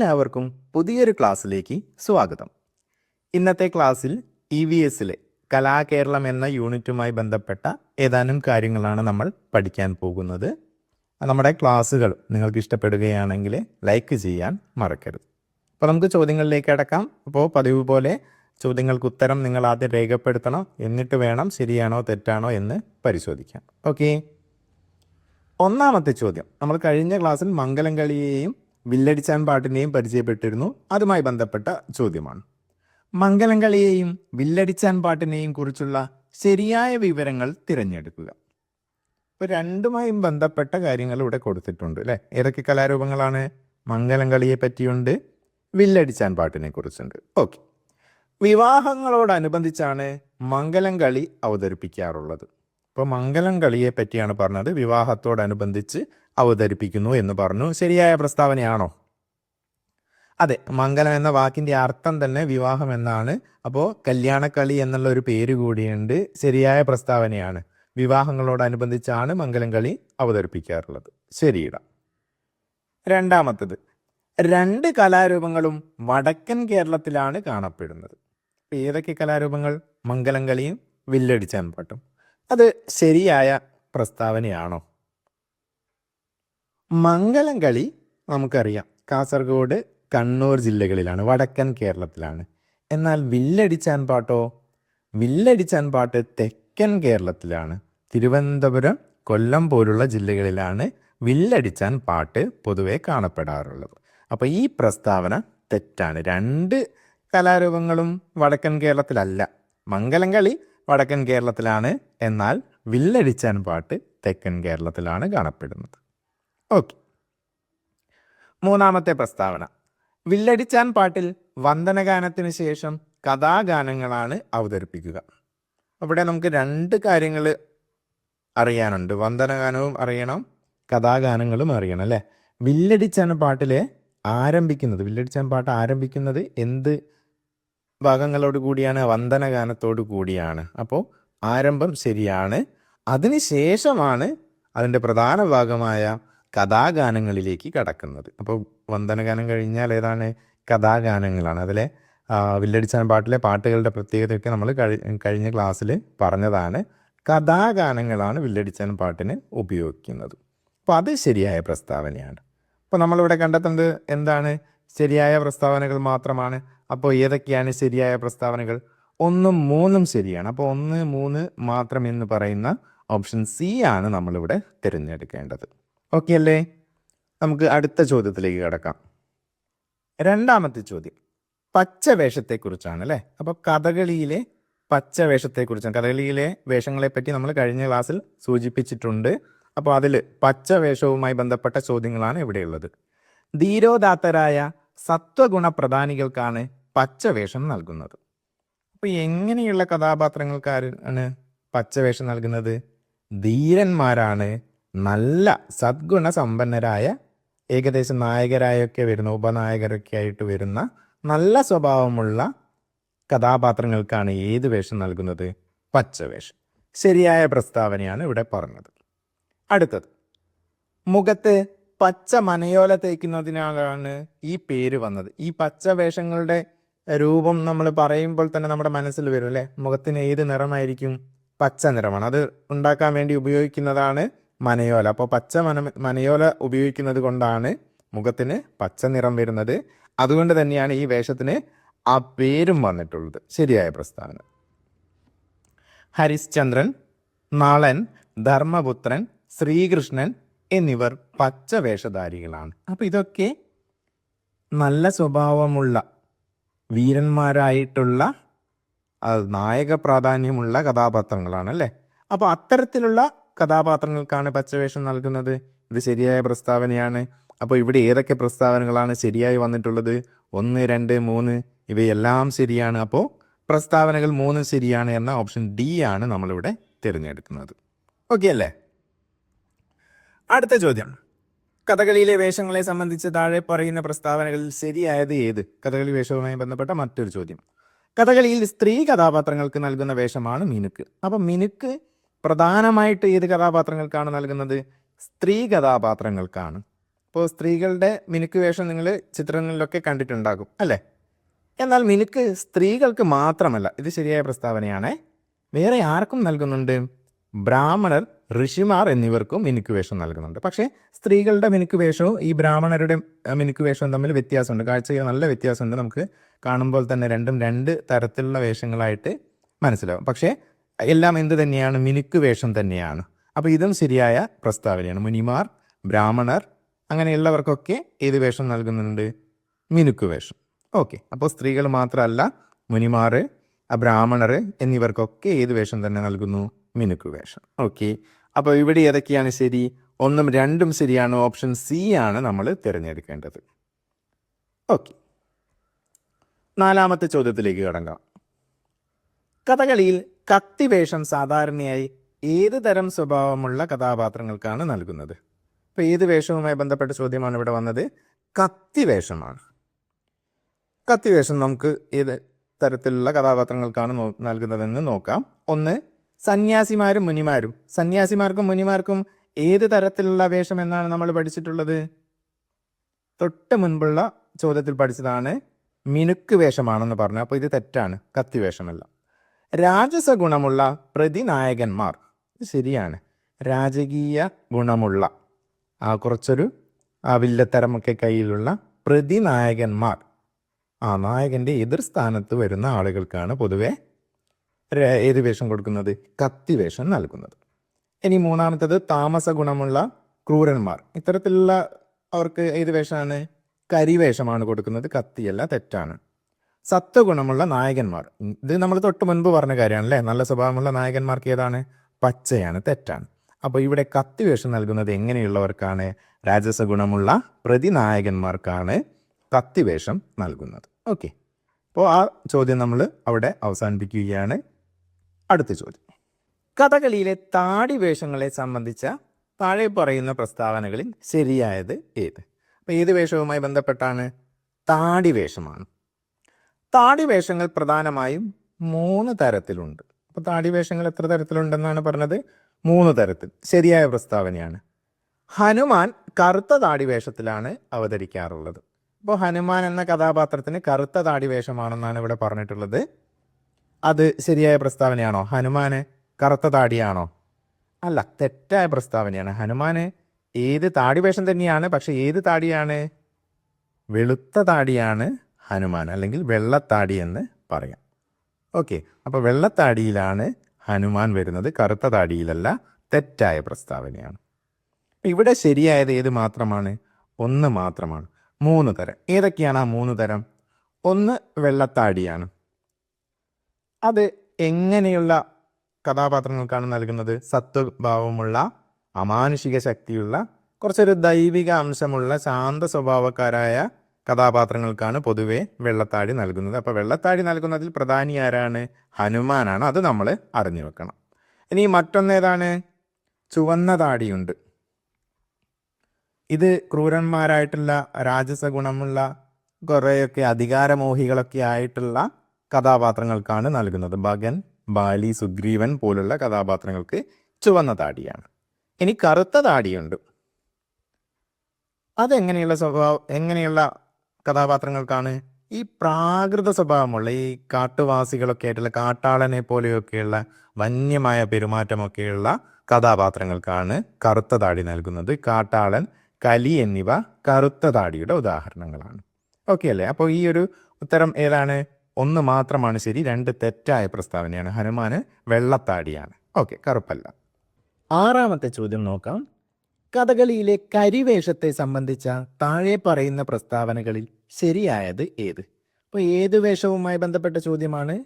എല്ലാവർക്കും പുതിയൊരു ക്ലാസ്സിലേക്ക് സ്വാഗതം. ഇന്നത്തെ ക്ലാസ്സിൽ ഇ വി എസിലെ കലാകേരളം എന്ന യൂണിറ്റുമായി ബന്ധപ്പെട്ട ഏതാനും കാര്യങ്ങളാണ് നമ്മൾ പഠിക്കാൻ പോകുന്നത്. നമ്മുടെ ക്ലാസ്സുകൾ നിങ്ങൾക്ക് ഇഷ്ടപ്പെടുകയാണെങ്കിൽ ലൈക്ക് ചെയ്യാൻ മറക്കരുത്. അപ്പോൾ നമുക്ക് ചോദ്യങ്ങളിലേക്ക് അടക്കാം. അപ്പോൾ പതിവ് പോലെ ചോദ്യങ്ങൾക്ക് ഉത്തരം നിങ്ങൾ ആദ്യം രേഖപ്പെടുത്തണം. എന്നിട്ട് വേണം ശരിയാണോ തെറ്റാണോ എന്ന് പരിശോധിക്കാം ഓക്കെ. ഒന്നാമത്തെ ചോദ്യം. നമ്മൾ കഴിഞ്ഞ ക്ലാസ്സിൽ മംഗലം കളിയെയും വില്ലടിച്ചാൻ പാട്ടിനെയും പരിചയപ്പെട്ടിരുന്നു. അതുമായി ബന്ധപ്പെട്ട ചോദ്യമാണ്. മംഗലം കളിയെയും വില്ലടിച്ചാൻ പാട്ടിനെയും കുറിച്ചുള്ള ശരിയായ വിവരങ്ങൾ തിരഞ്ഞെടുക്കുക. ഇപ്പോൾ രണ്ടുമായും ബന്ധപ്പെട്ട കാര്യങ്ങൾ ഇവിടെ കൊടുത്തിട്ടുണ്ട് അല്ലേ? ഏതൊക്കെ കലാരൂപങ്ങളാണ് മംഗലം കളിയെ പറ്റിയുണ്ട് വില്ലടിച്ചാൻ പാട്ടിനെ കുറിച്ചുണ്ട്. ഓക്കെ. വിവാഹങ്ങളോടനുബന്ധിച്ചാണ് മംഗലം കളി അവതരിപ്പിക്കാറുള്ളത്. ഇപ്പോൾ മംഗലം കളിയെ പറ്റിയാണ് പറഞ്ഞത്. വിവാഹത്തോടനുബന്ധിച്ച് അവതരിപ്പിക്കുന്നു എന്ന് പറഞ്ഞു. ശരിയായ പ്രസ്താവനയാണോ? അതെ മംഗലം എന്ന വാക്കിന്റെ അർത്ഥം തന്നെ വിവാഹം എന്നാണ്. അപ്പോൾ കല്യാണക്കളി എന്നുള്ള ഒരു പേര് കൂടിയുണ്ട്. ശരിയായ പ്രസ്താവനയാണ്. വിവാഹങ്ങളോടനുബന്ധിച്ചാണ് മംഗലം കളി അവതരിപ്പിക്കാറുള്ളത്. ശരിയിടാം. രണ്ടാമത്തത്. രണ്ട് കലാരൂപങ്ങളും വടക്കൻ കേരളത്തിലാണ് കാണപ്പെടുന്നത്. ഇപ്പൊ ഏതൊക്കെ കലാരൂപങ്ങൾ? മംഗലം കളിയും വില്ലടിച്ചാൻ പാട്ടും അത് ശരിയായ പ്രസ്താവനയാണോ? മംഗലം കളി നമുക്കറിയാം. കാസർഗോഡ് കണ്ണൂർ ജില്ലകളിലാണ് വടക്കൻ കേരളത്തിലാണ്. എന്നാൽ വില്ലടിച്ചാൻ പാട്ടോ? വില്ലടിച്ചാൻ പാട്ട് തെക്കൻ കേരളത്തിലാണ്. തിരുവനന്തപുരം കൊല്ലം പോലുള്ള ജില്ലകളിലാണ് വില്ലടിച്ചാൻ പാട്ട് പൊതുവെ കാണപ്പെടാറുള്ളത്. അപ്പോൾ ഈ പ്രസ്താവന തെറ്റാണ്. രണ്ട് കലാരൂപങ്ങളും വടക്കൻ കേരളത്തിലല്ല. മംഗലം കളി വടക്കൻ കേരളത്തിലാണ് എന്നാൽ വില്ലടിച്ചാൻ പാട്ട് തെക്കൻ കേരളത്തിലാണ് കാണപ്പെടുന്നത്. ഓക്കെ. മൂന്നാമത്തെ പ്രസ്താവന. വില്ലടിച്ചാൻ പാട്ടിൽ വന്ദനഗാനത്തിന് ശേഷം കഥാഗാനങ്ങളാണ് അവതരിപ്പിക്കുക. അവിടെ നമുക്ക് രണ്ട് കാര്യങ്ങൾ അറിയാനുണ്ട്. വന്ദനഗാനവും അറിയണം കഥാഗാനങ്ങളും അറിയണം അല്ലേ? വില്ലടിച്ചാൻ പാട്ടിലെ ആരംഭിക്കുന്നത് വില്ലടിച്ചാൻ പാട്ട് ആരംഭിക്കുന്നത് എന്ത് ഭാഗങ്ങളോട് കൂടിയാണ് വന്ദനഗാനത്തോടു കൂടിയാണ്. അപ്പോൾ ആരംഭം ശരിയാണ്. അതിനുശേഷമാണ് അതിന്റെ പ്രധാന ഭാഗമായ കഥാഗാനങ്ങളിലേക്ക് കടക്കുന്നത്. അപ്പോൾ വന്ദനഗാനം കഴിഞ്ഞാൽ ഏതാണ്? കഥാഗാനങ്ങളാണ്. അതിലെ വില്ലടിച്ചാൻ പാട്ടിലെ പാട്ടുകളുടെ പ്രത്യേകതയൊക്കെ നമ്മൾ കഴി കഴിഞ്ഞ ക്ലാസ്സിൽ പറഞ്ഞതാണ്. കഥാഗാനങ്ങളാണ് വില്ലടിച്ചാൻ പാട്ടിന് ഉപയോഗിക്കുന്നത്. അപ്പോൾ അത് ശരിയായ പ്രസ്താവനയാണ്. അപ്പോൾ നമ്മളിവിടെ കണ്ടെത്തുന്നത് എന്താണ്? ശരിയായ പ്രസ്താവനകൾ മാത്രമാണ്. അപ്പോൾ ഏതൊക്കെയാണ് ശരിയായ പ്രസ്താവനകൾ? ഒന്നും മൂന്നും ശരിയാണ്. അപ്പോൾ ഒന്ന് മൂന്ന് മാത്രം എന്ന് പറയുന്ന ഓപ്ഷൻ സി ആണ് നമ്മളിവിടെ തിരഞ്ഞെടുക്കേണ്ടത്. ഓക്കെ അല്ലേ? നമുക്ക് അടുത്ത ചോദ്യത്തിലേക്ക് കിടക്കാം. രണ്ടാമത്തെ ചോദ്യം. പച്ചവേഷത്തെക്കുറിച്ചാണ് അല്ലേ അപ്പോൾ കഥകളിയിലെ പച്ചവേഷത്തെക്കുറിച്ചാണ്. കഥകളിയിലെ വേഷങ്ങളെപ്പറ്റി നമ്മൾ കഴിഞ്ഞ ക്ലാസ്സിൽ സൂചിപ്പിച്ചിട്ടുണ്ട്. അപ്പോൾ അതിൽ പച്ചവേഷവുമായി ബന്ധപ്പെട്ട ചോദ്യങ്ങളാണ് ഇവിടെയുള്ളത്. ധീരോദാത്തരായ സത്വഗുണ പ്രധാനികൾക്കാണ് പച്ചവേഷം നൽകുന്നത്. അപ്പോൾ എങ്ങനെയുള്ള കഥാപാത്രങ്ങൾക്കാരാണ് പച്ചവേഷം നൽകുന്നത്? ധീരന്മാരാണ് നല്ല സദ്ഗുണ സമ്പന്നരായ ഏകദേശം നായകരായൊക്കെ വരുന്ന ഉപനായകരൊക്കെ ആയിട്ട് വരുന്ന നല്ല സ്വഭാവമുള്ള കഥാപാത്രങ്ങൾക്കാണ് ഏത് വേഷം നൽകുന്നത്? പച്ചവേഷം. ശരിയായ പ്രസ്താവനയാണ് ഇവിടെ പറഞ്ഞത്. അടുത്തത്. മുഖത്ത് പച്ച മനയോല തേക്കുന്നതിനാലാണ് ഈ പേര് വന്നത്. ഈ പച്ച വേഷങ്ങളുടെ രൂപം നമ്മൾ പറയുമ്പോൾ തന്നെ നമ്മുടെ മനസ്സിൽ വരും അല്ലേ? മുഖത്തിന് ഏത് നിറമായിരിക്കും? പച്ച നിറമാണ്. അത് ഉണ്ടാക്കാൻ വേണ്ടി ഉപയോഗിക്കുന്നതാണ് മനയോല. അപ്പോൾ പച്ച മന മനയോല ഉപയോഗിക്കുന്നത് കൊണ്ടാണ് മുഖത്തിന് പച്ച നിറം വരുന്നത്. അതുകൊണ്ട് തന്നെയാണ് ഈ വേഷത്തിന് ആ പേരും വന്നിട്ടുള്ളത്. ശരിയായ പ്രസ്താവന. ഹരിശ്ചന്ദ്രൻ നളൻ ധർമ്മപുത്രൻ ശ്രീകൃഷ്ണൻ എന്നിവർ പച്ച വേഷധാരികളാണ്. അപ്പോൾ ഇതൊക്കെ നല്ല സ്വഭാവമുള്ള വീരന്മാരായിട്ടുള്ള നായക പ്രാധാന്യമുള്ള കഥാപാത്രങ്ങളാണ് അല്ലേ അപ്പോൾ അത്തരത്തിലുള്ള കഥാപാത്രങ്ങൾക്കാണ് പച്ചവേഷം നൽകുന്നത്. ഇത് ശരിയായ പ്രസ്താവനയാണ്. അപ്പോൾ ഇവിടെ ഏതൊക്കെ പ്രസ്താവനകളാണ് ശരിയായി വന്നിട്ടുള്ളത്? ഒന്ന് രണ്ട് മൂന്ന് ഇവയെല്ലാം ശരിയാണ്. അപ്പോൾ പ്രസ്താവനകൾ മൂന്ന് ശരിയാണ് എന്ന ഓപ്ഷൻ ഡി ആണ് നമ്മളിവിടെ തിരഞ്ഞെടുക്കുന്നത്. ഓക്കെ അല്ലേ? അടുത്ത ചോദ്യം. കഥകളിയിലെ വേഷങ്ങളെ സംബന്ധിച്ച് താഴെ പറയുന്ന പ്രസ്താവനകളിൽ ശരിയായത് ഏത്? കഥകളി വേഷവുമായി ബന്ധപ്പെട്ട മറ്റൊരു ചോദ്യം. കഥകളിയിൽ സ്ത്രീ കഥാപാത്രങ്ങൾക്ക് നൽകുന്ന വേഷമാണ് മിനുക്ക്. അപ്പം മിനുക്ക് പ്രധാനമായിട്ട് ഏത് കഥാപാത്രങ്ങൾക്കാണ് നൽകുന്നത്? സ്ത്രീ കഥാപാത്രങ്ങൾക്കാണ്. അപ്പോൾ സ്ത്രീകളുടെ മിനുക്ക് വേഷം നിങ്ങൾ ചിത്രങ്ങളിലൊക്കെ കണ്ടിട്ടുണ്ടാകും അല്ലേ? എന്നാൽ മിനുക്ക് സ്ത്രീകൾക്ക് മാത്രമല്ല ഇത് ശരിയായ പ്രസ്താവനയാണ് വേറെ ആർക്കും നൽകുന്നുണ്ട്? ബ്രാഹ്മണർ ഋഷിമാർ എന്നിവർക്കും മിനുക്ക് വേഷം നൽകുന്നുണ്ട്. പക്ഷേ സ്ത്രീകളുടെ മിനുക്ക് വേഷവും ഈ ബ്രാഹ്മണരുടെ മിനുക്കുവേഷവും മിനുക്ക് വേഷവും തമ്മിൽ വ്യത്യാസമുണ്ട്. കാഴ്ചയിൽ നല്ല വ്യത്യാസമുണ്ട് നമുക്ക് കാണുമ്പോൾ തന്നെ രണ്ടും രണ്ട് തരത്തിലുള്ള വേഷങ്ങളായിട്ട് മനസ്സിലാവും. പക്ഷേ എല്ലാം എന്ത് തന്നെയാണ്? മിനുക്ക് വേഷം തന്നെയാണ്. അപ്പോൾ ഇതും ശരിയായ പ്രസ്താവനയാണ്. മുനിമാർ ബ്രാഹ്മണർ അങ്ങനെയുള്ളവർക്കൊക്കെ ഏത് വേഷം നൽകുന്നുണ്ട്? മിനുക്ക് വേഷം ഓക്കെ. അപ്പോൾ സ്ത്രീകൾ മാത്രമല്ല മുനിമാർ ബ്രാഹ്മണർ എന്നിവർക്കൊക്കെ ഏത് വേഷം തന്നെ നൽകുന്നു? മിനുക്ക് വേഷം ഓക്കെ. അപ്പോൾ ഇവിടെ ഏതൊക്കെയാണ് ശരി? ഒന്നും രണ്ടും ശരിയാണ്? ഓപ്ഷൻ സി ആണ് നമ്മൾ തിരഞ്ഞെടുക്കേണ്ടത്. ഓക്കെ. നാലാമത്തെ ചോദ്യത്തിലേക്ക് കടങ്ങാം കഥകളിയിൽ കത്തിവേഷം സാധാരണയായി ഏത് തരം സ്വഭാവമുള്ള കഥാപാത്രങ്ങൾക്കാണ് നൽകുന്നത്? ഇപ്പോൾ ഏത് വേഷവുമായി ബന്ധപ്പെട്ട ചോദ്യമാണ് ഇവിടെ വന്നത്? കത്തിവേഷമാണ് കത്തിവേഷം നമുക്ക് ഏത് തരത്തിലുള്ള കഥാപാത്രങ്ങൾക്കാണ് നൽകുന്നതെന്ന് നോക്കാം. ഒന്ന് സന്യാസിമാരും മുനിമാരും. സന്യാസിമാർക്കും മുനിമാർക്കും ഏത് തരത്തിലുള്ള വേഷം എന്നാണ് നമ്മൾ പഠിച്ചിട്ടുള്ളത്? തൊട്ട് മുൻപുള്ള ചോദ്യത്തിൽ പഠിച്ചതാണ് മിനുക്ക് വേഷമാണെന്ന് പറഞ്ഞു. അപ്പോൾ ഇത് തെറ്റാണ്. കത്തിവേഷമല്ല രാജസ ഗുണമുള്ള പ്രതിനായകന്മാർ. ശരിയാണ്. രാജകീയ ഗുണമുള്ള ആ കുറച്ചൊരു ആ വില്ലത്തരമൊക്കെ കയ്യിലുള്ള പ്രതിനായകന്മാർ. ആ നായകന്റെ എതിർ സ്ഥാനത്ത് വരുന്ന ആളുകൾക്കാണ് പൊതുവെ ഏത് വേഷം കൊടുക്കുന്നത്? കത്തി വേഷം നൽകുന്നത്. ഇനി മൂന്നാമത്തത് താമസ ഗുണമുള്ള ക്രൂരന്മാർ. ഇത്തരത്തിലുള്ള അവർക്ക് ഏത് വേഷമാണ്? കരിവേഷമാണ് കൊടുക്കുന്നത്. കത്തിയല്ല തെറ്റാണ്. സത്വഗുണമുള്ള നായകന്മാർ. ഇത് നമ്മൾ തൊട്ട് മുൻപ് പറഞ്ഞ കാര്യമാണ് അല്ലേ നല്ല സ്വഭാവമുള്ള നായകന്മാർക്ക് ഏതാണ്? പച്ചയാണ് തെറ്റാണ്. അപ്പോൾ ഇവിടെ കത്തി വേഷം നൽകുന്നത് എങ്ങനെയുള്ളവർക്കാണ്? രാജസ ഗുണമുള്ള പ്രതിനായകന്മാർക്കാണ് കത്തിവേഷം നൽകുന്നത്. ഓക്കെ. അപ്പോൾ ആ ചോദ്യം നമ്മൾ അവിടെ അവസാനിപ്പിക്കുകയാണ്. അടുത്ത ചോദ്യം. കഥകളിയിലെ താടി വേഷങ്ങളെ സംബന്ധിച്ച താഴെ പറയുന്ന പ്രസ്താവനകളിൽ ശരിയായത് ഏത്? അപ്പം ഏത് വേഷവുമായി ബന്ധപ്പെട്ടാണ്? താടി വേഷമാണ് താടി വേഷങ്ങൾ പ്രധാനമായും മൂന്ന് തരത്തിലുണ്ട്. അപ്പോൾ താടി വേഷങ്ങൾ എത്ര തരത്തിലുണ്ടെന്നാണ് പറഞ്ഞത്? മൂന്ന് തരത്തിൽ. ശരിയായ പ്രസ്താവനയാണ്. ഹനുമാൻ കറുത്ത താടി വേഷത്തിലാണ് അവതരിക്കാറുള്ളത്. അപ്പോൾ ഹനുമാൻ എന്ന കഥാപാത്രത്തിന് കറുത്ത താടി വേഷമാണെന്നാണ് ഇവിടെ പറഞ്ഞിട്ടുള്ളത്. അത് ശരിയായ പ്രസ്താവനയാണോ? ഹനുമാന് കറുത്ത താടിയാണോ? അല്ല തെറ്റായ പ്രസ്താവനയാണ്. ഹനുമാന് ഏത് താടി വേഷം തന്നെയാണ് പക്ഷെ ഏത് താടിയാണ്? വെളുത്ത താടിയാണ് ഹനുമാൻ അല്ലെങ്കിൽ വെള്ളത്താടി എന്ന് പറയാം. ഓക്കെ അപ്പോൾ വെള്ളത്താടിയിലാണ് ഹനുമാൻ വരുന്നത്. കറുത്ത താടിയിലല്ല തെറ്റായ പ്രസ്താവനയാണ്. ഇവിടെ ശരിയായത് ഏത് മാത്രമാണ്? ഒന്ന് മാത്രമാണ്. മൂന്ന് തരം. ഏതൊക്കെയാണ് ആ മൂന്ന് തരം? ഒന്ന് വെള്ളത്താടിയാണ്. അത് എങ്ങനെയുള്ള കഥാപാത്രങ്ങൾക്കാണ് നൽകുന്നത്? സത്വഭാവമുള്ള അമാനുഷിക ശക്തിയുള്ള കുറച്ചൊരു ദൈവിക അംശമുള്ള ശാന്ത സ്വഭാവക്കാരായ കഥാപാത്രങ്ങൾക്കാണ് പൊതുവെ വെള്ളത്താടി നൽകുന്നത്. അപ്പോൾ വെള്ളത്താടി നൽകുന്നതിൽ പ്രധാനി ആരാണ്? ഹനുമാനാണ്. അത് നമ്മൾ അറിഞ്ഞു വെക്കണം. ഇനി മറ്റൊന്നേതാണ്? ചുവന്ന താടിയുണ്ട്. ഇത് ക്രൂരന്മാരായിട്ടുള്ള രാജസ ഗുണമുള്ള കുറേയൊക്കെ അധികാരമോഹികളൊക്കെ ആയിട്ടുള്ള കഥാപാത്രങ്ങൾക്കാണ് നൽകുന്നത്. ഭഗൻ ബാലി സുഗ്രീവൻ പോലുള്ള കഥാപാത്രങ്ങൾക്ക് ചുവന്ന താടിയാണ്. ഇനി കറുത്ത താടിയുണ്ട്. അതെങ്ങനെയുള്ള സ്വഭാവം എങ്ങനെയുള്ള കഥാപാത്രങ്ങൾക്കാണ് ഈ പ്രാകൃത സ്വഭാവമുള്ള ഈ കാട്ടുവാസികളൊക്കെ ആയിട്ടുള്ള കാട്ടാളനെ പോലെയൊക്കെയുള്ള വന്യമായ പെരുമാറ്റമൊക്കെയുള്ള കഥാപാത്രങ്ങൾക്കാണ് കറുത്ത താടി നൽകുന്നത്. കാട്ടാളൻ കലി എന്നിവ കറുത്ത താടിയുടെ ഉദാഹരണങ്ങളാണ്. ഓക്കെ അല്ലേ? അപ്പോൾ ഈ ഒരു ഉത്തരം ഏതാണ്? ഒന്ന് മാത്രമാണ് ശരി രണ്ട് തെറ്റായ പ്രസ്താവനയാണ്. ഹനുമാന് വെള്ളത്താടിയാണ്. ഓക്കെ കറുപ്പല്ല. ആറാമത്തെ ചോദ്യം നോക്കാം. കഥകളിയിലെ കരിവേഷത്തെ സംബന്ധിച്ച താഴെ പറയുന്ന പ്രസ്താവനകളിൽ ശരിയായത് ഏത്? അപ്പോൾ ഏത് വേഷവുമായി ബന്ധപ്പെട്ട ചോദ്യമാണ്?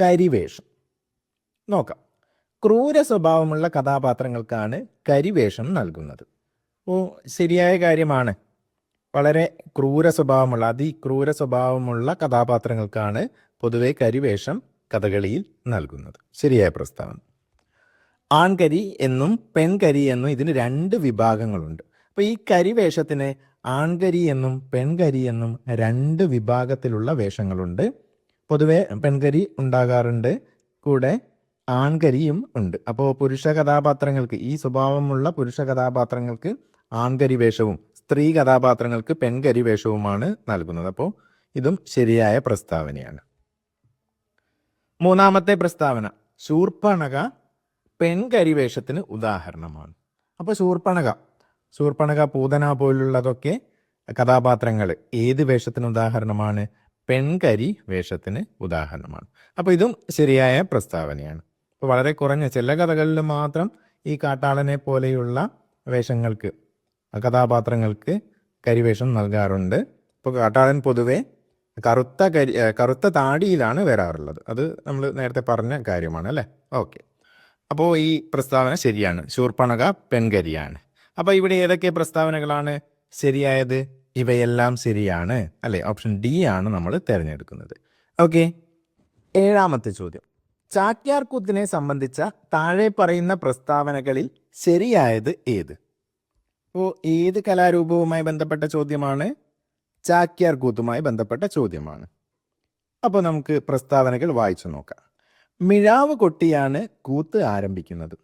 കരിവേഷം. നോക്കാം. ക്രൂര സ്വഭാവമുള്ള കഥാപാത്രങ്ങൾക്കാണ് കരിവേഷം നൽകുന്നത്. ഓ ശരിയായ കാര്യമാണ്. വളരെ ക്രൂര സ്വഭാവമുള്ള അതിക്രൂര സ്വഭാവമുള്ള കഥാപാത്രങ്ങൾക്കാണ് പൊതുവെ കരിവേഷം കഥകളിയിൽ നൽകുന്നത്. ശരിയായ പ്രസ്താവന. ആൺകരി എന്നും പെൺകരി എന്നും ഇതിന് രണ്ട് വിഭാഗങ്ങളുണ്ട്. അപ്പോൾ ഈ കരിവേഷത്തിന് ആൺകരി എന്നും പെൺകരി എന്നും രണ്ട് വിഭാഗത്തിലുള്ള വേഷങ്ങളുണ്ട്. പൊതുവെ പെൺകരി ഉണ്ടാകാറുണ്ട് കൂടെ ആൺകരിയും ഉണ്ട്. അപ്പോൾ പുരുഷ കഥാപാത്രങ്ങൾക്ക് ഈ സ്വഭാവമുള്ള പുരുഷ കഥാപാത്രങ്ങൾക്ക് ആൺകരി വേഷവും സ്ത്രീ കഥാപാത്രങ്ങൾക്ക് പെൺകരി വേഷവുമാണ് നൽകുന്നത്. അപ്പോൾ ഇതും ശരിയായ പ്രസ്താവനയാണ്. മൂന്നാമത്തെ പ്രസ്താവന ശൂർപ്പണക പെൺകരി വേഷത്തിന് ഉദാഹരണമാണ്. അപ്പോൾ ശൂർപ്പണക ശൂർപ്പണക പൂതന പോലുള്ളതൊക്കെ കഥാപാത്രങ്ങൾ ഏത് വേഷത്തിന് ഉദാഹരണമാണ്? പെൺകരി വേഷത്തിന് ഉദാഹരണമാണ്. അപ്പോൾ ഇതും ശരിയായ പ്രസ്താവനയാണ്. അപ്പോൾ വളരെ കുറഞ്ഞ ചില കഥകളിൽ മാത്രം ഈ കാട്ടാളനെ പോലെയുള്ള വേഷങ്ങൾക്ക് കഥാപാത്രങ്ങൾക്ക് കരിവേഷം നൽകാറുണ്ട്. ഇപ്പോൾ കാട്ടാളൻ പൊതുവെ കറുത്ത കരി കറുത്ത താടിയിലാണ് വരാറുള്ളത്. അത് നമ്മൾ നേരത്തെ പറഞ്ഞ കാര്യമാണ് അല്ലേ? ഓക്കെ. അപ്പോൾ ഈ പ്രസ്താവന ശരിയാണ്. ശൂർപ്പണക പെൺകരിയാണ്. അപ്പോൾ ഇവിടെ ഏതൊക്കെ പ്രസ്താവനകളാണ് ശരിയായത്? ഇവയെല്ലാം ശരിയാണ് അല്ലേ? ഓപ്ഷൻ ഡി ആണ് നമ്മൾ തിരഞ്ഞെടുക്കുന്നത്. ഓക്കെ. ഏഴാമത്തെ ചോദ്യം. ചാക്യാർ കൂത്തിനെ സംബന്ധിച്ച താഴെ പറയുന്ന പ്രസ്താവനകളിൽ ശരിയായത് ഏത്? അപ്പോൾ ഏത് കലാരൂപവുമായി ബന്ധപ്പെട്ട ചോദ്യമാണ്? ചാക്യാർ കൂത്തുമായി ബന്ധപ്പെട്ട ചോദ്യമാണ്. അപ്പോൾ നമുക്ക് പ്രസ്താവനകൾ വായിച്ചു നോക്കാം. മിഴാവ് കൊട്ടിയാണ് കൂത്ത് ആരംഭിക്കുന്നത്.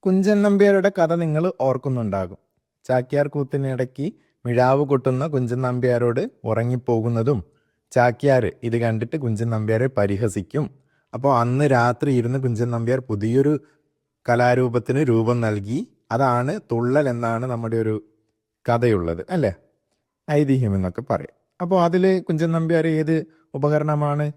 കുഞ്ചൻ നമ്പ്യാരുടെ കഥ നിങ്ങൾ ഓർക്കുന്നുണ്ടാകും. ചാക്യാർ കൂത്തിനിടയ്ക്ക് മിഴാവ് കൊട്ടുന്ന കുഞ്ചൻ നമ്പ്യാരോട് ഉറങ്ങിപ്പോകുന്നതും ചാക്യാർ ഇത് കണ്ടിട്ട് കുഞ്ചൻ നമ്പ്യാരെ പരിഹസിക്കും. അപ്പോൾ അന്ന് രാത്രി ഇരുന്ന് കുഞ്ചൻ നമ്പ്യാർ പുതിയൊരു കലാരൂപത്തിന് രൂപം നൽകി അതാണ് തുള്ളൽ എന്നാണ് നമ്മുടെ ഒരു കഥയുള്ളത് അല്ലേ? ഐതിഹ്യം എന്നൊക്കെ പറയും. അപ്പോൾ അതിൽ കുഞ്ചൻ നമ്പ്യാർ ഏത് ഉപകരണമാണ്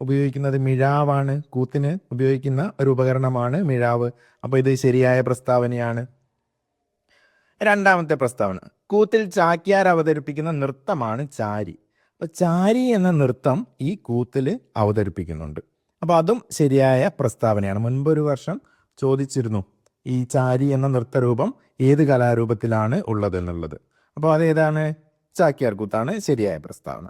ഉപയോഗിക്കുന്നത്? മിഴാവാണ് കൂത്തിന് ഉപയോഗിക്കുന്ന ഒരു ഉപകരണമാണ് മിഴാവ്. അപ്പോൾ ഇത് ശരിയായ പ്രസ്താവനയാണ്. രണ്ടാമത്തെ പ്രസ്താവന കൂത്തിൽ ചാക്യാർ അവതരിപ്പിക്കുന്ന നൃത്തമാണ് ചാരി. അപ്പോൾ ചാരി എന്ന നൃത്തം ഈ കൂത്തിൽ അവതരിപ്പിക്കുന്നുണ്ട്. അപ്പോൾ അതും ശരിയായ പ്രസ്താവനയാണ്. മുൻപൊരു വർഷം ചോദിച്ചിരുന്നു ഈ ചാരി എന്ന നൃത്തരൂപം ഏത് കലാരൂപത്തിലാണ് ഉള്ളത് എന്നുള്ളത് അപ്പോൾ അതേതാണ്? ചാക്യാർകൂത്താണ് ശരിയായ പ്രസ്താവന.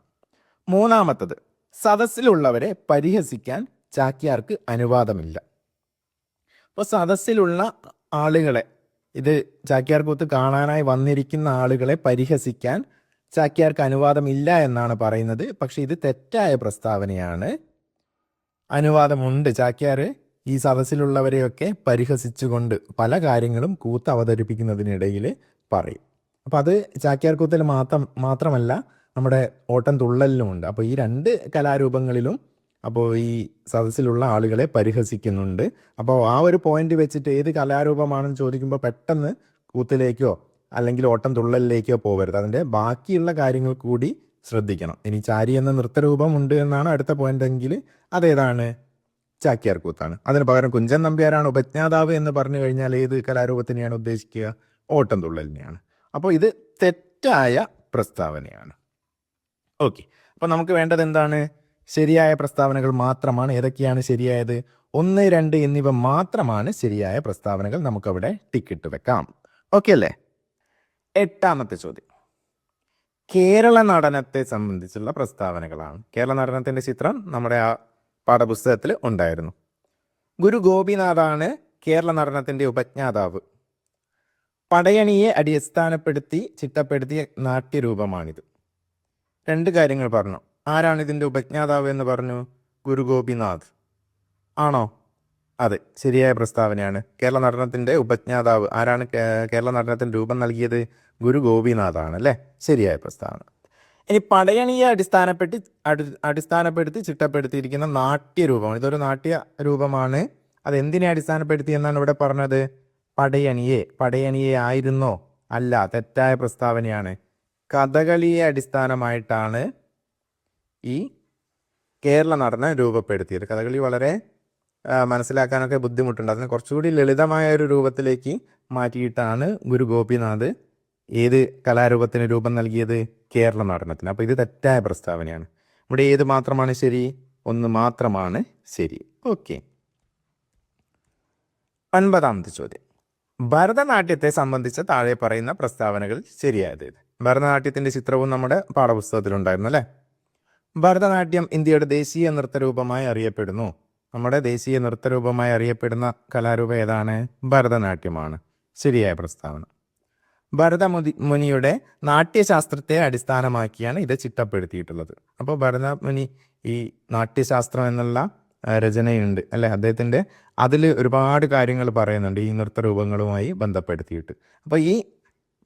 മൂന്നാമത്തത് സദസ്സിലുള്ളവരെ പരിഹസിക്കാൻ ചാക്യാർക്ക് അനുവാദമില്ല. അപ്പോൾ സദസ്സിലുള്ള ആളുകളെ ഇത് ചാക്യാർകൂത്ത് കാണാനായി വന്നിരിക്കുന്ന ആളുകളെ പരിഹസിക്കാൻ ചാക്യാർക്ക് അനുവാദമില്ല എന്നാണ് പറയുന്നത്. പക്ഷേ ഇത് തെറ്റായ പ്രസ്താവനയാണ്. അനുവാദമുണ്ട് ചാക്യാർ. ഈ സദസ്സിലുള്ളവരെയൊക്കെ പരിഹസിച്ചുകൊണ്ട് പല കാര്യങ്ങളും കൂത്ത് അവതരിപ്പിക്കുന്നതിനിടയിൽ പറയും. അപ്പോൾ അത് ചാക്യാർ കൂത്തിൽ മാത്രം മാത്രമല്ല നമ്മുടെ ഓട്ടം തുള്ളലിലുമുണ്ട് അപ്പോൾ ഈ രണ്ട് കലാരൂപങ്ങളിലും അപ്പോൾ ഈ സദസ്സിലുള്ള ആളുകളെ പരിഹസിക്കുന്നുണ്ട്. അപ്പോൾ ആ ഒരു പോയിന്റ് വെച്ചിട്ട് ഏത് കലാരൂപമാണെന്ന് ചോദിക്കുമ്പോൾ പെട്ടെന്ന് കൂത്തിലേക്കോ അല്ലെങ്കിൽ ഓട്ടം തുള്ളലിലേക്കോ പോകരുത് അതിന്റെ ബാക്കിയുള്ള കാര്യങ്ങൾ കൂടി ശ്രദ്ധിക്കണം. ഇനി ചാരി എന്ന നൃത്തരൂപം ഉണ്ട് എന്നാണ് അടുത്ത പോയിന്റ് എങ്കിൽ അതേതാണ്? ചാക്യാർ കൂത്താണ്. അതിന് പകരം കുഞ്ചൻ നമ്പ്യാരാണ് ഉപജ്ഞാതാവ് എന്ന് പറഞ്ഞു കഴിഞ്ഞാൽ ഏത് കലാരൂപത്തിനെയാണ് ഉദ്ദേശിക്കുക? ഓട്ടം തുള്ളലിനെയാണ്. അപ്പോൾ ഇത് തെറ്റായ പ്രസ്താവനയാണ്. ഓക്കെ. അപ്പോൾ നമുക്ക് വേണ്ടത് എന്താണ്? ശരിയായ പ്രസ്താവനകൾ മാത്രമാണ്. ഏതൊക്കെയാണ് ശരിയായത്? ഒന്ന് രണ്ട് എന്നിവ മാത്രമാണ് ശരിയായ പ്രസ്താവനകൾ നമുക്കവിടെ ടിക്കറ്റ് വെക്കാം. ഓക്കെ അല്ലേ? എട്ടാമത്തെ ചോദ്യം. കേരള നടനത്തെ സംബന്ധിച്ചുള്ള പ്രസ്താവനകളാണ്. കേരള നടനത്തിന്റെ ചിത്രം നമ്മുടെ ആ പാഠപുസ്തകത്തിൽ ഉണ്ടായിരുന്നു. ഗുരു ഗോപിനാഥാണ് കേരള നടനത്തിന്റെ ഉപജ്ഞാതാവ്. പടയണിയെ അടിസ്ഥാനപ്പെടുത്തി ചിട്ടപ്പെടുത്തിയ നാട്യരൂപമാണിത്. രണ്ട് കാര്യങ്ങൾ പറഞ്ഞു. ആരാണ് ഇതിന്റെ ഉപജ്ഞാതാവ് എന്ന് പറഞ്ഞു ഗുരു ഗോപിനാഥ്? ആണോ? അതെ ശരിയായ പ്രസ്താവനയാണ്. കേരള നടനത്തിന്റെ ഉപജ്ഞാതാവ് ആരാണ് കേരള നടനത്തിന് രൂപം നൽകിയത്? ഗുരു ഗോപിനാഥാണ് അല്ലേ? ശരിയായ പ്രസ്താവന. ഇനി പടയണിയെ അടിസ്ഥാനപ്പെട്ട് അടി- അടിസ്ഥാനപ്പെടുത്തി ചിട്ടപ്പെടുത്തിയിരിക്കുന്ന നാട്യരൂപം ഇതൊരു നാട്യ രൂപമാണ്. അത് എന്തിനെ അടിസ്ഥാനപ്പെടുത്തി എന്നാണ് ഇവിടെ പറഞ്ഞത്? പടയണിയെ പടയണിയെ ആയിരുന്നോ? അല്ല തെറ്റായ പ്രസ്താവനയാണ്. കഥകളിയെ അടിസ്ഥാനമായിട്ടാണ് ഈ കേരള നടനം രൂപപ്പെടുത്തിയത്. കഥകളി വളരെ മനസ്സിലാക്കാനൊക്കെ ബുദ്ധിമുട്ടുണ്ട്. അതിന് കുറച്ചുകൂടി ലളിതമായ ഒരു രൂപത്തിലേക്ക് മാറ്റിയിട്ടാണ് ഗുരു ഗോപിനാഥ് ഏത് കലാരൂപത്തിന് രൂപം നൽകിയത് കേരള നടനത്തിന്? അപ്പോൾ ഇത് തെറ്റായ പ്രസ്താവനയാണ്. ഇവിടെ ഏത് മാത്രമാണ് ശരി? ഒന്ന് മാത്രമാണ് ശരി. ഓക്കെ. ഒൻപതാമത്തെ ചോദ്യം. ഭരതനാട്യത്തെ സംബന്ധിച്ച താഴെ പറയുന്ന പ്രസ്താവനകൾ ശരിയായത് ഭരതനാട്യത്തിന്റെ ചിത്രവും നമ്മുടെ പാഠപുസ്തകത്തിലുണ്ടായിരുന്നു അല്ലേ? ഭരതനാട്യം ഇന്ത്യയുടെ ദേശീയ നൃത്തരൂപമായി അറിയപ്പെടുന്നു. നമ്മുടെ ദേശീയ നൃത്തരൂപമായി അറിയപ്പെടുന്ന കലാരൂപം ഏതാണ്? ഭരതനാട്യമാണ്. ശരിയായ പ്രസ്താവന. ഭരതമുനി മുനിയുടെ നാട്യശാസ്ത്രത്തെ അടിസ്ഥാനമാക്കിയാണ് ഇത് ചിട്ടപ്പെടുത്തിയിട്ടുള്ളത്. അപ്പോൾ ഭരതമുനി ഈ നാട്യശാസ്ത്രം എന്നുള്ള രചനയുണ്ട് അല്ലെ? അദ്ദേഹത്തിന്റെ അതിൽ ഒരുപാട് കാര്യങ്ങൾ പറയുന്നുണ്ട് ഈ നൃത്ത രൂപങ്ങളുമായി ബന്ധപ്പെടുത്തിയിട്ട്. അപ്പോൾ ഈ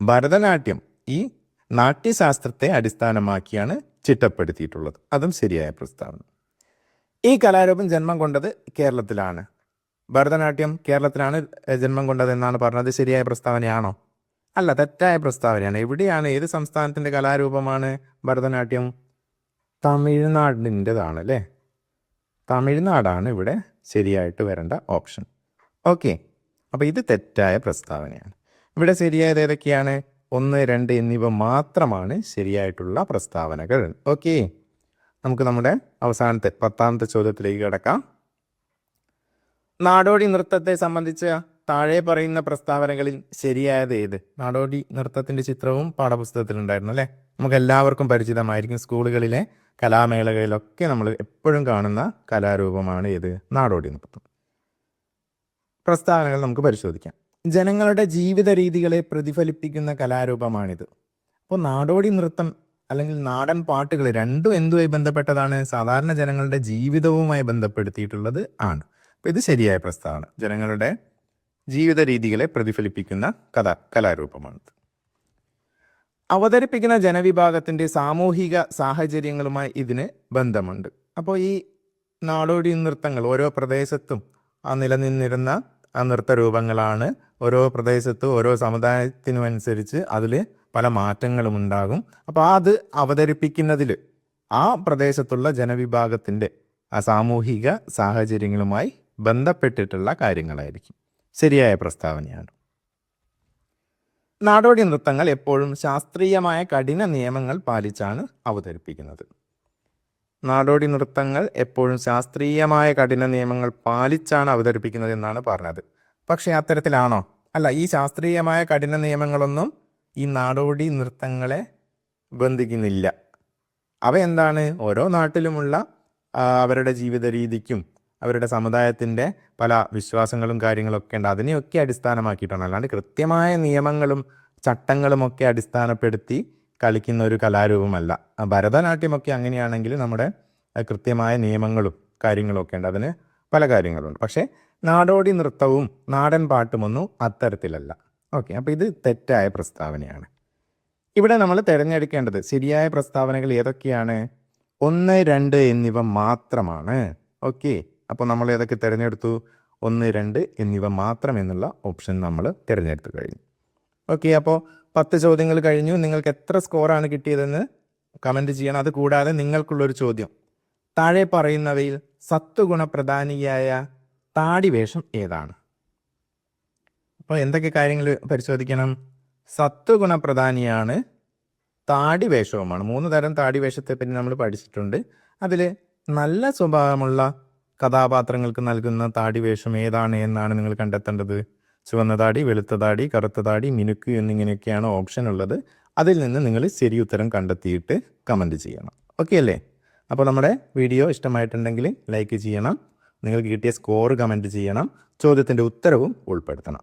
ഭരതനാട്യം ഈ നാട്യശാസ്ത്രത്തെ അടിസ്ഥാനമാക്കിയാണ് ചിട്ടപ്പെടുത്തിയിട്ടുള്ളത്. അതും ശരിയായ പ്രസ്താവന. ഈ കലാരൂപം ജന്മം കൊണ്ടത് കേരളത്തിലാണ്. ഭരതനാട്യം കേരളത്തിലാണ് ജന്മം കൊണ്ടത് എന്നാണ് പറഞ്ഞത്. ശരിയായ പ്രസ്താവനയാണോ? അല്ല തെറ്റായ പ്രസ്താവനയാണ്. എവിടെയാണ് ഏത് സംസ്ഥാനത്തിന്റെ കലാരൂപമാണ് ഭരതനാട്യം? തമിഴ്നാടിന്റെതാണ് അല്ലേ? തമിഴ്നാടാണ് ഇവിടെ ശരിയായിട്ട് വരേണ്ട ഓപ്ഷൻ. ഓക്കെ. അപ്പോൾ ഇത് തെറ്റായ പ്രസ്താവനയാണ്. ഇവിടെ ശരിയായത് ഏതൊക്കെയാണ്? ഒന്ന് രണ്ട് എന്നിവ മാത്രമാണ് ശരിയായിട്ടുള്ള പ്രസ്താവനകൾ. ഓക്കെ. നമുക്ക് നമ്മുടെ അവസാനത്തെ പത്താമത്തെ ചോദ്യത്തിലേക്ക് കിടക്കാം. നാടോടി നൃത്തത്തെ സംബന്ധിച്ച് താഴെ പറയുന്ന പ്രസ്താവനകളിൽ ശരിയായത് ഏത്? നാടോടി നൃത്തത്തിന്റെ ചിത്രവും പാഠപുസ്തകത്തിലുണ്ടായിരുന്നു അല്ലേ? നമുക്ക് എല്ലാവർക്കും പരിചിതമായിരിക്കും സ്കൂളുകളിലെ കലാമേളകളിലൊക്കെ നമ്മൾ എപ്പോഴും കാണുന്ന കലാരൂപമാണ് ഏത്? നാടോടി നൃത്തം. പ്രസ്താവനകൾ നമുക്ക് പരിശോധിക്കാം. ജനങ്ങളുടെ ജീവിത രീതികളെ പ്രതിഫലിപ്പിക്കുന്ന കലാരൂപമാണിത്. അപ്പോൾ നാടോടി നൃത്തം അല്ലെങ്കിൽ നാടൻ പാട്ടുകൾ രണ്ടും എന്തുമായി ബന്ധപ്പെട്ടതാണ്? സാധാരണ ജനങ്ങളുടെ ജീവിതവുമായി ബന്ധപ്പെടുത്തിയിട്ടുള്ളത് ആണ്. അപ്പോൾ ഇത് ശരിയായ പ്രസ്താവന. ജനങ്ങളുടെ ജീവിത രീതികളെ പ്രതിഫലിപ്പിക്കുന്ന കഥ കലാരൂപമാണിത്. അവതരിപ്പിക്കുന്ന ജനവിഭാഗത്തിന്റെ സാമൂഹിക സാഹചര്യങ്ങളുമായി ഇതിന് ബന്ധമുണ്ട്. അപ്പോൾ ഈ നാടോടി നൃത്തങ്ങൾ ഓരോ പ്രദേശത്തും ആ നിലനിന്നിരുന്ന ആ നൃത്തരൂപങ്ങളാണ് ഓരോ പ്രദേശത്തും ഓരോ സമുദായത്തിനും അനുസരിച്ച് അതിൽ പല മാറ്റങ്ങളും ഉണ്ടാകും. അപ്പോൾ അത് അവതരിപ്പിക്കുന്നതിൽ ആ പ്രദേശത്തുള്ള ജനവിഭാഗത്തിന്റെ ആ സാമൂഹിക സാഹചര്യങ്ങളുമായി ബന്ധപ്പെട്ടിട്ടുള്ള കാര്യങ്ങളായിരിക്കും. ശരിയായ പ്രസ്താവനയാണ്. നാടോടി നൃത്തങ്ങൾ എപ്പോഴും ശാസ്ത്രീയമായ കഠിന നിയമങ്ങൾ പാലിച്ചാണ് അവതരിപ്പിക്കുന്നത്. നാടോടി നൃത്തങ്ങൾ എപ്പോഴും ശാസ്ത്രീയമായ കഠിന നിയമങ്ങൾ പാലിച്ചാണ് അവതരിപ്പിക്കുന്നത് എന്നാണ് പറഞ്ഞത്. പക്ഷേ അത്തരത്തിലാണോ? അല്ല ഈ ശാസ്ത്രീയമായ കഠിന നിയമങ്ങളൊന്നും ഈ നാടോടി നൃത്തങ്ങളെ ബന്ധിക്കുന്നില്ല. അവ എന്താണ്? ഓരോ നാട്ടിലുമുള്ള അവരുടെ ജീവിത രീതിക്കും അവരുടെ സമുദായത്തിന്റെ പല വിശ്വാസങ്ങളും കാര്യങ്ങളൊക്കെ ഉണ്ട്. അതിനെയൊക്കെ അടിസ്ഥാനമാക്കിയിട്ടാണ്. അല്ലാണ്ട് കൃത്യമായ നിയമങ്ങളും ചട്ടങ്ങളും ഒക്കെ അടിസ്ഥാനപ്പെടുത്തി കളിക്കുന്ന ഒരു കലാരൂപമല്ല. ഭരതനാട്യമൊക്കെ അങ്ങനെയാണെങ്കിൽ നമ്മുടെ കൃത്യമായ നിയമങ്ങളും കാര്യങ്ങളൊക്കെ ഉണ്ട്. അതിന് പല കാര്യങ്ങളുണ്ട്. പക്ഷേ നാടോടി നൃത്തവും നാടൻ പാട്ടുമൊന്നും അത്തരത്തിലല്ല. ഓക്കെ അപ്പോൾ ഇത് തെറ്റായ പ്രസ്താവനയാണ്. ഇവിടെ നമ്മൾ തിരഞ്ഞെടുക്കേണ്ടത് ശരിയായ പ്രസ്താവനകൾ ഏതൊക്കെയാണ്? ഒന്ന് രണ്ട് എന്നിവ മാത്രമാണ്. ഓക്കെ അപ്പോൾ നമ്മൾ ഏതൊക്കെ തിരഞ്ഞെടുത്തു? ഒന്ന് രണ്ട് എന്നിവ മാത്രം എന്നുള്ള ഓപ്ഷൻ നമ്മൾ തിരഞ്ഞെടുത്തു കഴിഞ്ഞു. ഓക്കെ അപ്പോൾ പത്ത് ചോദ്യങ്ങൾ കഴിഞ്ഞു. നിങ്ങൾക്ക് എത്ര സ്കോറാണ് കിട്ടിയതെന്ന് കമന്റ് ചെയ്യണം. അത് കൂടാതെ നിങ്ങൾക്കുള്ളൊരു ചോദ്യം. താഴെ പറയുന്നവയിൽ സത്വഗുണപ്രധാനിയായ താടിവേഷം ഏതാണ്? അപ്പോൾ എന്തൊക്കെ കാര്യങ്ങൾ പരിശോധിക്കണം? സത്വഗുണപ്രധാനിയാണ് താടിവേഷവുമാണ്. മൂന്ന് തരം താടിവേഷത്തെ പറ്റി നമ്മൾ പഠിച്ചിട്ടുണ്ട്. അതിൽ നല്ല സ്വഭാവമുള്ള കഥാപാത്രങ്ങൾക്ക് നൽകുന്ന താടി വേഷം ഏതാണ് എന്നാണ് നിങ്ങൾ കണ്ടെത്തേണ്ടത്? ചുവന്ന താടി വെളുത്ത താടി കറുത്ത താടി മിനുക്ക് എന്നിങ്ങനെയൊക്കെയാണ് ഓപ്ഷൻ ഉള്ളത്. അതിൽ നിന്ന് നിങ്ങൾ ശരി ഉത്തരം കണ്ടെത്തിയിട്ട് കമന്റ് ചെയ്യണം. ഓക്കെ അല്ലേ? അപ്പോൾ നമ്മുടെ വീഡിയോ ഇഷ്ടമായിട്ടുണ്ടെങ്കിൽ ലൈക്ക് ചെയ്യണം. നിങ്ങൾക്ക് കിട്ടിയ സ്കോർ കമന്റ് ചെയ്യണം. ചോദ്യത്തിന്റെ ഉത്തരവും ഉൾപ്പെടുത്തണം.